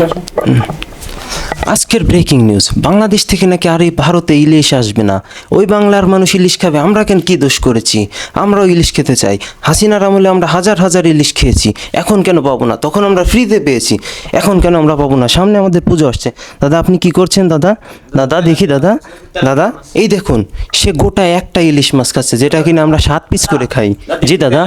Gracias. আজকের breaking news Bangladesh থেকে নাকি আর এই ভারতে ইলিশ আসবে না। ওই বাংলার মানুষ ইলিশ খাবে, আমরা কেন কি দোষ করেছি? আমরাও ইলিশ খেতে চাই। হাসিনার আমলে আমরা হাজার হাজার ইলিশ খেয়েছি, এখন কেন পাবো না? তখন আমরা ফ্রিতে পেয়েছি, এখন কেন আমরা পাবো না? সামনে আমাদের পুজো আসছে। দাদা, আপনি কি করছেন, দাদা? দাদা, দেখি, দাদা। দাদা, এই দেখুন, সে গোটা একটা ইলিশ মাছ খাচ্ছে, যেটা কিনা আমরা সাত পিস করে খাই। জি, দাদা।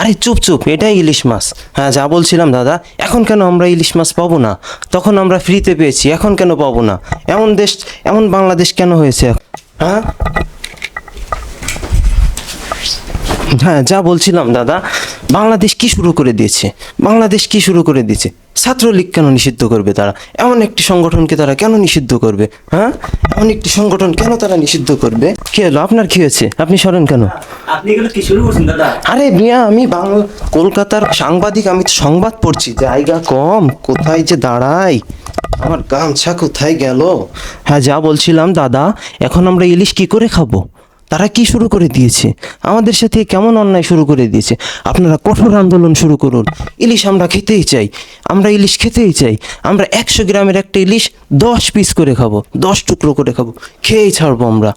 আরে, চুপ চুপ, এটাই ইলিশ মাছ। হ্যাঁ যা বলছিলাম, দাদা, এখন কেন আমরা ইলিশ মাছ পাবো না? তখন আমরা ফ্রিতে পেয়েছি এখন কেন পাবো না? এমন দেশ এমন বাংলাদেশ কেন হয়েছে হ্যাঁ? হ্যাঁ যা বলছিলাম দাদা বাংলাদেশ কি শুরু করে দিয়েছে? বাংলাদেশ কি শুরু করে দিয়েছে? ছাত্রলীগ কেন নিষিদ্ধ করবে তারা? এমন একটি সংগঠনকে তারা কেন নিষিদ্ধ করবে? হ্যাঁ? এমন একটি সংগঠন কেন তারা নিষিদ্ধ করবে? কি হলো? আপনার কি হয়েছে? আপনি সরেন কেন? আরে মিয়া আমি বাংলা কলকাতার সাংবাদিক আমি তো সংবাদ পড়ছি। জায়গা কম কোথায় যে দাঁড়াই আমার গামছা কোথায় গেল? হ্যাঁ যা বলছিলাম, দাদা। এখন আমরা ইলিশ কি করে খাব? তারা কি শুরু করে দিয়েছে? আমাদের সাথে কেমন অন্যায় শুরু করে দিয়েছে? আপনারা কঠোর আন্দোলন শুরু করুন। ইলিশ আমরা খেতেই চাই। আমরা ইলিশ খেতেই চাই। আমরা একশো গ্রামের একটা ইলিশ দশ পিস করে খাব, দশ টুকরো করে খাব। খেয়েই ছাড়বো আমরা।